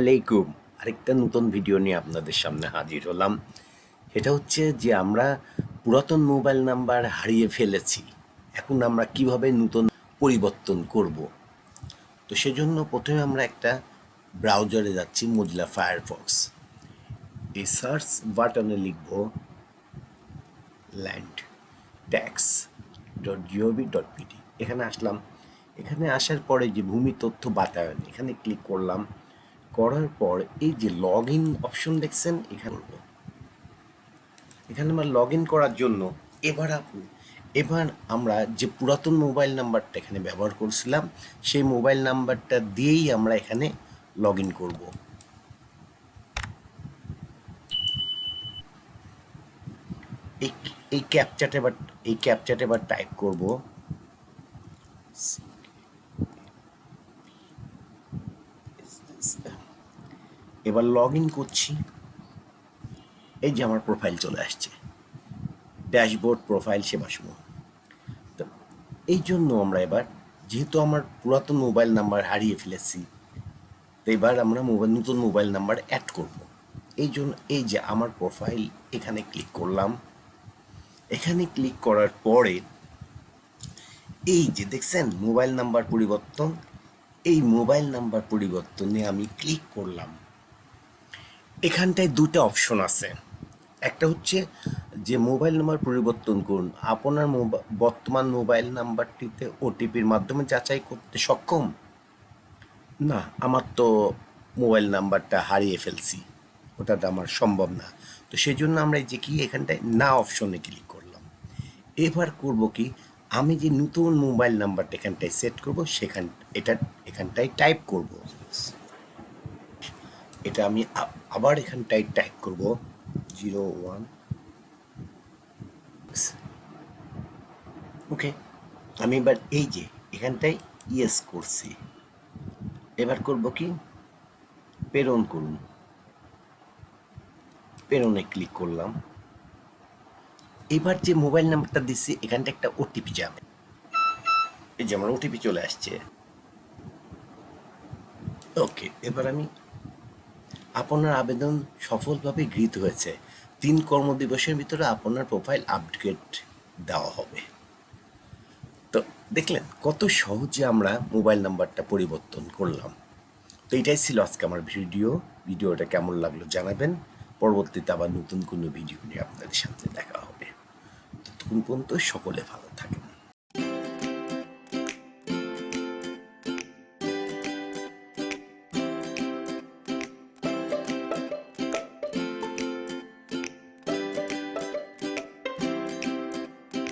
আলাইকুম আরেকটা নতুন ভিডিও নিয়ে আপনাদের সামনে হাজির হলাম। এটা হচ্ছে যে আমরা পুরাতন মোবাইল নাম্বার হারিয়ে ফেলেছি। এখন আমরা কীভাবে নতুন পরিবর্তন করব? তো সেজন্য প্রথমে আমরা একটা ব্রাউজারে যাচ্ছি মজিলা ফায়ারফক্স এই সার্চ বাটনে লিখব land tax dot gov dot PD এখানে আসলাম। এখানে আসার পরে যে ভূমি তথ্য বাতায়ন, এখানে ক্লিক করলাম। করার পর এই যে লগ ইন অপশন দেখছেন, এখানে এখানে আমরা লগ ইন করার জন্য এবার আপনি, এবার আমরা যে পুরাতন মোবাইল নাম্বারটা এখানে ব্যবহার করছিলাম, সেই মোবাইল নাম্বারটা দিয়েই আমরা এখানে লগ ইন করব। এই এই ক্যাপচাটে এবার, এই ক্যাপচাটে এবার টাইপ করব। এবার লগ ইন করছি। এই যে আমার প্রোফাইল চলে আসছে। ড্যাশবোর্ড প্রোফাইল সেবা সেবাসমূহ তো এই জন্য আমরা এবার, যেহেতু আমার পুরাতন মোবাইল নাম্বার হারিয়ে ফেলেছি, তো এবার আমরা মোবাইল নতুন মোবাইল নাম্বার অ্যাড করব। এই জন্য, এই যে আমার প্রোফাইল এখানে ক্লিক করলাম। এখানে ক্লিক করার পরে, এই যে দেখছেন মোবাইল নাম্বার পরিবর্তন এই মোবাইল নাম্বার পরিবর্তনে আমি ক্লিক করলাম। এখানটায় দুটো অপশন আছে। একটা হচ্ছে যে মোবাইল নাম্বার পরিবর্তন করুন। আপনার বর্তমান মোবাইল নাম্বারটিতে ওটিপির মাধ্যমে যাচাই করতে সক্ষম? না, আমার তো মোবাইল নাম্বারটা হারিয়ে ফেলছি। ওটা তো আমার সম্ভব না। তো সেই জন্য আমরা যে কি এখানটায় না অপশনে ক্লিক করলাম। এবার করব কি? আমি যে নতুন মোবাইল নাম্বারটা এখানটায় সেট করব, সেখান এটা এখানটায় টাইপ করব। এটা আমি আবার এখানটায় টাইপ করব। জিরো ওয়ান ওকে আমি এবার এই যে এখানটায় ইয়েস করছি। এবার করব কি? প্রেরণ করুন। প্রেরণে ক্লিক করলাম। এবার যে মোবাইল নাম্বারটা দিচ্ছি, এখানটা একটা ওটিপি যাবে। এই যে আমার ওটিপি চলে আসছে। ওকে এবার আমি আপনার আবেদন সফলভাবে গৃহীত হয়েছে। তিন কর্মদিবসের ভিতরে আপনার প্রোফাইল আপডেট দেওয়া হবে। তো দেখলেন, কত সহজে আমরা মোবাইল নাম্বারটা পরিবর্তন করলাম। তো এটাই ছিল আজকে আমার ভিডিও। ভিডিওটা কেমন লাগল জানাবেন। পরবর্তীতে আবার নতুন কোনো ভিডিও নিয়ে আপনাদের সাথে দেখা হবে। ততক্ষণ পর্যন্ত সকলে ভালো